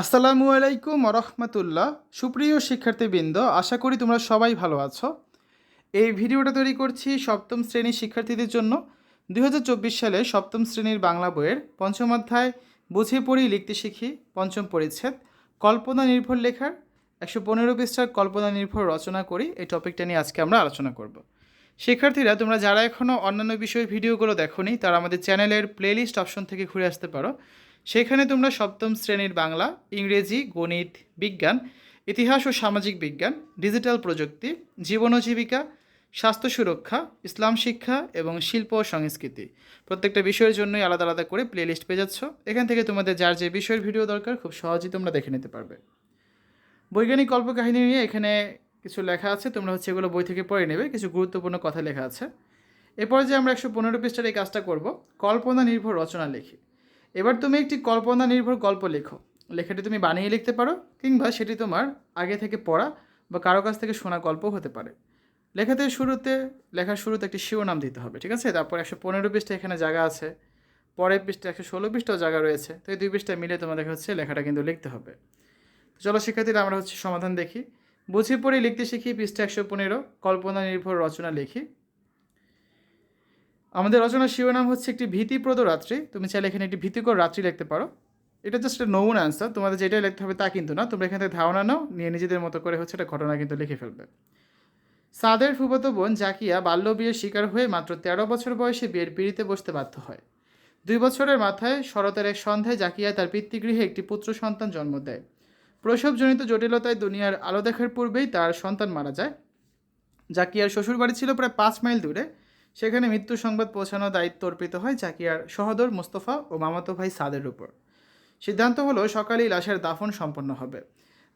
আসসালামু আলাইকুম রহমতুল্লাহ। সুপ্রিয় শিক্ষার্থীবৃন্দ, আশা করি তোমরা সবাই ভালো আছো। এই ভিডিওটা তৈরি করছি সপ্তম শ্রেণির শিক্ষার্থীদের জন্য। দু হাজার চব্বিশ সালে সপ্তম শ্রেণির বাংলা বইয়ের পঞ্চম অধ্যায়, বুঝে পড়ি, লিখতে শিখি, পঞ্চম পরিচ্ছেদ, কল্পনা নির্ভর লেখার, একশো পনেরো পৃষ্ঠার কল্পনা নির্ভর রচনা করি। এই টপিকটা নিয়ে আজকে আমরা আলোচনা করব। শিক্ষার্থীরা, তোমরা যারা এখনও অন্যান্য বিষয়ের ভিডিওগুলো দেখোনি, তারা আমাদের চ্যানেলের প্লেলিস্ট অপশন থেকে ঘুরে আসতে পারো। সেখানে তোমরা সপ্তম শ্রেণির বাংলা, ইংরেজি, গণিত, বিজ্ঞান, ইতিহাস ও সামাজিক বিজ্ঞান, ডিজিটাল প্রযুক্তি, জীবন ও জীবিকা, স্বাস্থ্য সুরক্ষা, ইসলাম শিক্ষা এবং শিল্প ও সংস্কৃতি। প্রত্যেকটা বিষয়ের জন্যই আলাদা আলাদা করে প্লেলিস্ট পেয়ে যাচ্ছ। এখান থেকে তোমাদের যার যে বিষয়ের ভিডিও দরকার, খুব সহজেই তোমরা দেখে নিতে পারবে। বৈজ্ঞানিক কল্পকাহিনী নিয়ে এখানে কিছু লেখা আছে। তোমরা হচ্ছে এগুলো বই থেকে পড়ে নেবে। কিছু গুরুত্বপূর্ণ কথা লেখা আছে। এরপরে যে আমরা একশো পনেরো পৃষ্ঠার এই কাজটা করব, কল্পনা নির্ভর রচনা লিখি। এবার তুমি একটি কল্পনা নির্ভর গল্প লেখো। লেখাটি তুমি বানিয়ে লিখতে পারো, কিংবা সেটি তোমার আগে থেকে পড়া বা কারও কাছ থেকে শোনা গল্প হতে পারে। লেখাতে শুরুতে, লেখার শুরুতে একটি শিরোনাম দিতে হবে, ঠিক আছে? তারপর একশো পনেরো পৃষ্ঠা এখানে জায়গা আছে, পরের পৃষ্ঠা একশো ষোলো পৃষ্ঠাও জায়গা রয়েছে, তো এই দুই পৃষ্ঠা মিলে তোমাদের হচ্ছে লেখাটা কিন্তু লিখতে হবে। চলো শিক্ষার্থীরা, আমরা হচ্ছে সমাধান দেখি। বুঝে পড়ে লিখতে শিখি পৃষ্ঠা একশো পনেরো কল্পনা নির্ভর রচনা লিখি। আমাদের রচনার শিরোনাম হচ্ছে একটি ভীতিপ্রদ রাত্রি। তুমি চাইলে এখানে একটি ভীতিকর রাত্রি লিখতে পারো। এটা জাস্ট একটা নমুনা অ্যান্সার তোমাদের যেটাই লিখতে হবে তা কিন্তু না। তোমরা এখান থেকে ধারণা নাও, নিয়ে নিজেদের মতো করে হচ্ছে একটা ঘটনা কিন্তু লিখে ফেলবে। সাদের ফুফতো বোন জাকিয়া বাল্য বিয়ের শিকার হয়ে মাত্র তেরো বছর বয়সে বিয়ের পিড়িতে বসতে বাধ্য হয়। দুই বছরের মাথায় শরতের এক সন্ধ্যায় জাকিয়া তার পিতৃগৃহে একটি পুত্র সন্তান জন্ম দেয়। প্রসবজনিত জটিলতায় দুনিয়ার আলো দেখার পূর্বেই তার সন্তান মারা যায়। জাকিয়ার শ্বশুরবাড়ি ছিল প্রায় পাঁচ মাইল দূরে। সেখানে মৃত্যু সংবাদ পৌঁছানোর দায়িত্ব অর্পিত হয় জাকিয়ার সহদর মোস্তফা ও মামাতো ভাই সাদের উপর। সিদ্ধান্ত হলো সকালেই লাশের দাফন সম্পন্ন হবে।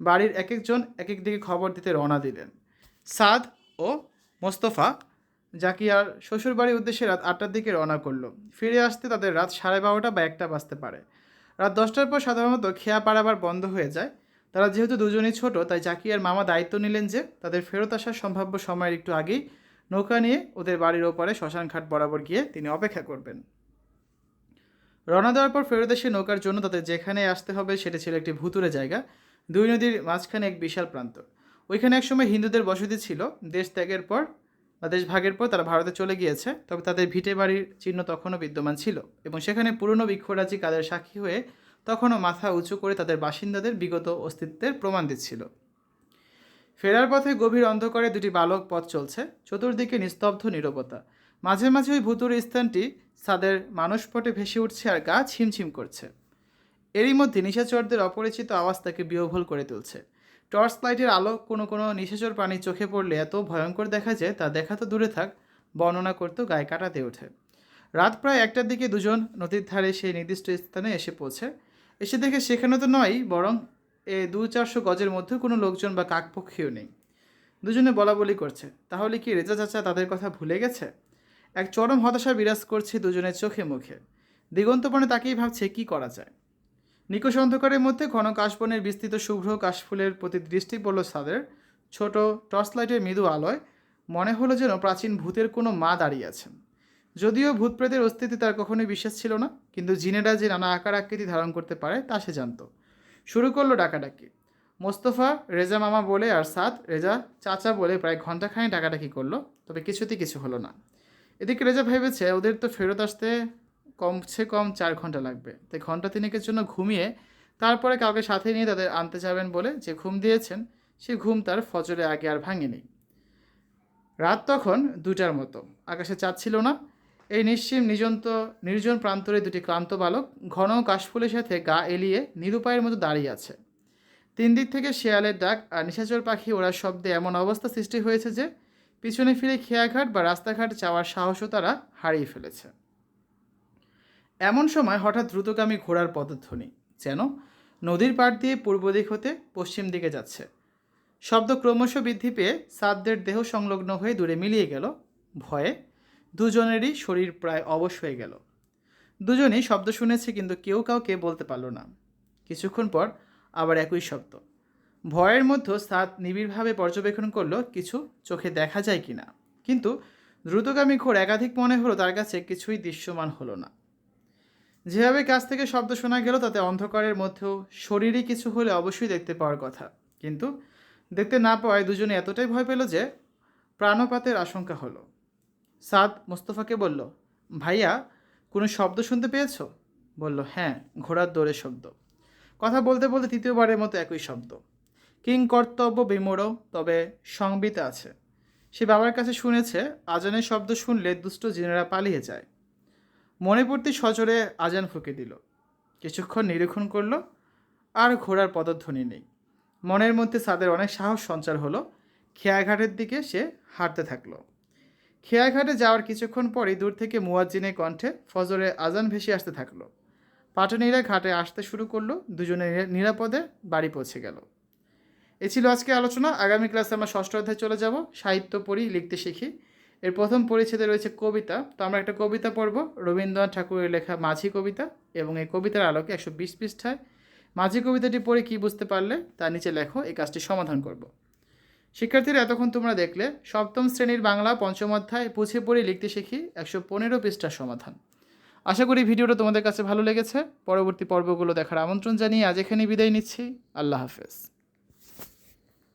বাড়ির এক একজন এক এক দিকে খবর দিতে রওনা দিলেন। সাদ ও মোস্তফা জাকিয়ার শ্বশুরবাড়ির উদ্দেশ্যে রাত আটটার দিকে রওনা করল। ফিরে আসতে তাদের রাত সাড়ে বারোটা বা একটা বাজতে পারে। রাত দশটার পর সাধারণত খেয়া পাড়াবার বন্ধ হয়ে যায়। তারা যেহেতু দুজনেই ছোট, তাই জাকিয়ার মামা দায়িত্ব নিলেন যে তাদের ফেরত আসার সম্ভাব্য সময়ের একটু আগেই নৌকা নিয়ে ওদের বাড়ির ওপারে শ্মশান ঘাট বরাবর গিয়ে তিনি অপেক্ষা করবেন। রওনা দেওয়ার পর ফেরত এসে নৌকার জন্য তাদের যেখানে আসতে হবে সেটা ছিল একটি ভুতুরে জায়গা, দুই নদীর মাঝখানে এক বিশাল প্রান্ত। ওইখানে একসময় হিন্দুদের বসতি ছিল। দেশ ত্যাগের পর বা দেশ ভাগের পর তারা ভারতে চলে গিয়েছে, তবে তাদের ভিটে বাড়ির চিহ্ন তখনও বিদ্যমান ছিল এবং সেখানে পুরনো বৃক্ষরাজি কাদের সাক্ষী হয়ে তখনও মাথা উঁচু করে তাদের বাসিন্দাদের বিগত অস্তিত্বের প্রমাণ দিচ্ছিল। ফেরার পথে গভীর অন্ধকারে দুটি বালক পথ চলছে, চতুর্দিকে নিস্তব্ধ নিরবতা। মাঝে মাঝে ওই ভুতুর স্থানটি সাদের মানসপটে ভেসে উঠছে আর গা ছিমছিম করছে। এরই মধ্যে নিশাচরদের অপরিচিত আওয়াজ তাকে বিহভুল করে তুলছে। টর্চ লাইটের আলো কোনো কোনো নিশাচর প্রাণী চোখে পড়লে এত ভয়ঙ্কর দেখা যায়, তা দেখা তো দূরে থাক, বর্ণনা করতেও গায়ে কাটাতে ওঠে। রাত প্রায় একটার দিকে দুজন নদীর ধারে সেই নির্দিষ্ট স্থানে এসে পৌঁছে। এসে দেখে সেখানে তো নয় বরং দু চারশো গজের মধ্যে কোনো লোকজন বা কাকপক্ষীও নেই। দুজনে বলা বলি করছে। তাহলে কি রেজা চাচা তাদের কথা ভুলে গেছে? এক চরম হতাশা বিরাজ করছে দুজনের চোখে মুখে। দিগন্তপণে তাকেই ভাবছে কি করা যায়? নিকষ অন্ধকারের মধ্যে ঘন কাশবনের বিস্তৃত শুভ্র কাশফুলের প্রতি দৃষ্টি পড়ল সাদের। ছোট টর্চ লাইটের মৃদু আলোয় মনে হলো যেন প্রাচীন ভূতের কোনো মা দাঁড়িয়ে আছেন। যদিও ভূত প্রেতের অস্তিত্বে তার কখনোই বিশ্বাস ছিল না, কিন্তু জিনেরা যে নানা আকার আকৃতি ধারণ করতে পারে তা সে জানতো। শুরু করল ডাকাডাকি। মোস্তফা, রেজা মামা বলে আর সাদ, রেজা চাচা বলে প্রায় ঘন্টাখানি ডাকাডাকি করল, তবে কিছুতেই কিছু হলো না। এদিকে রেজা ভেবেছে ওদের তো ফেরত আসতে কমছে কম চার ঘণ্টা লাগবে। তাই ঘণ্টা তিনেকের জন্য ঘুমিয়ে তারপরে কাউকে সাথে নিয়ে তাদের আনতে যাবেন বলে যে ঘুম দিয়েছেন, সে ঘুম তার ফজরে আগে আর ভাঙেনি। রাত তখন দুটার মতো। আকাশে চাঁদ ছিল না এই নিশ্চিম, নিজন্ত, নির্জন প্রান্তরে দুটি ক্লান্ত বালক ঘন কাশফুলের সাথে গা এলিয়ে নিরুপায়ের মতো দাঁড়িয়ে আছে। তিন দিক থেকে শেয়ালের ডাক আর নিশাচর পাখি ওরা শব্দে এমন অবস্থা সৃষ্টি হয়েছে যে পিছনে ফিরে খেয়াঘাট বা রাস্তাঘাট যাওয়ার সাহসও তারা হারিয়ে ফেলেছে। এমন সময় হঠাৎ দ্রুতগামী ঘোড়ার পদধ্বনি যেন নদীর পাড় দিয়ে পূর্ব দিক হতে পশ্চিম দিকে যাচ্ছে। শব্দ ক্রমশ বৃদ্ধি পেয়ে সাদদের দেহ সংলগ্ন হয়ে দূরে মিলিয়ে গেল। ভয়ে দুজনেরই শরীর প্রায় অবশ হয়ে গেল। দুজনেই শব্দ শুনেছে কিন্তু কেউ কাউকে বলতে পারল না। কিছুক্ষণ পর আবার একই শব্দ। ভয়ের মধ্যে সাদ নিবিড়ভাবে পর্যবেক্ষণ করল, কিছু চোখে দেখা যায় কি না কিন্তু দ্রুতগামী ঘোর একাধিক মনে হলো তার কাছে কিছুই দৃশ্যমান হলো না। যেভাবে কাছ থেকে শব্দ শোনা গেল, তাতে অন্ধকারের মধ্যেও শরীরে কিছু হলে অবশ্যই দেখতে পাওয়ার কথা। কিন্তু দেখতে না পাওয়ায় দুজনে এতটাই ভয় পেল যে প্রাণপাতের আশঙ্কা হলো। সাদ মোস্তফাকে বলল, ভাইয়া, কোনো শব্দ শুনতে পেয়েছ? বলল হ্যাঁ ঘোড়ার দৌড়ের শব্দ। কথা বলতে বলতে তৃতীয়বারের মতো একই শব্দ। কিং কর্তব্য বিমোড় তবে সংবিত আছে। সে বাবার কাছে শুনেছে, আজানের শব্দ শুনলে দুষ্ট জিনেরা পালিয়ে যায়। মনে পড়তে সজোরে আজান ফুঁকে দিল। কিছুক্ষণ নিরীক্ষণ করল, আর ঘোড়ার পদধ্বনি নেই। মনের মধ্যে সাদের অনেক সাহস সঞ্চার হলো। খেয়াঘাটের দিকে সে হাঁটতে থাকল। খেয়াঘাটে যাওয়ার কিছুক্ষণ পরেই দূর থেকে মুয়াজ্জিনের কণ্ঠে ফজরে আজান ভেসে আসতে থাকল। পাটনীরা ঘাটে আসতে শুরু করল, দুজনে নিরাপদে বাড়ি পৌঁছে গেল। এ ছিল আজকে আলোচনা। আগামী ক্লাসে আমরা ষষ্ঠ অধ্যায়ে চলে যাব। সাহিত্য পড়ি, লিখতে শিখি। এর প্রথম পরিচ্ছেদে রয়েছে কবিতা। তো আমরা একটা কবিতা পড়ব। রবীন্দ্রনাথ ঠাকুরের লেখা মাঝি কবিতা এবং এই কবিতার আলোকে একশো বিশ পৃষ্ঠায়। মাঝি কবিতাটি পড়ে কী বুঝতে পারলে তার নিচে লেখো। এই কাজটি সমাধান করব। শিক্ষার্থীরা এতক্ষণ তোমরা দেখলে, সপ্তম শ্রেণির বাংলা পঞ্চম অধ্যায় পুছে পড়ে লিখতে শিখি একশো পনেরো পৃষ্ঠার সমাধান। আশা করি ভিডিওটা তোমাদের কাছে ভালো লেগেছে। পরবর্তী পর্বগুলো দেখার আমন্ত্রণ জানিয়ে আজ এখানে বিদায় নিচ্ছি। আল্লাহ হাফেজ।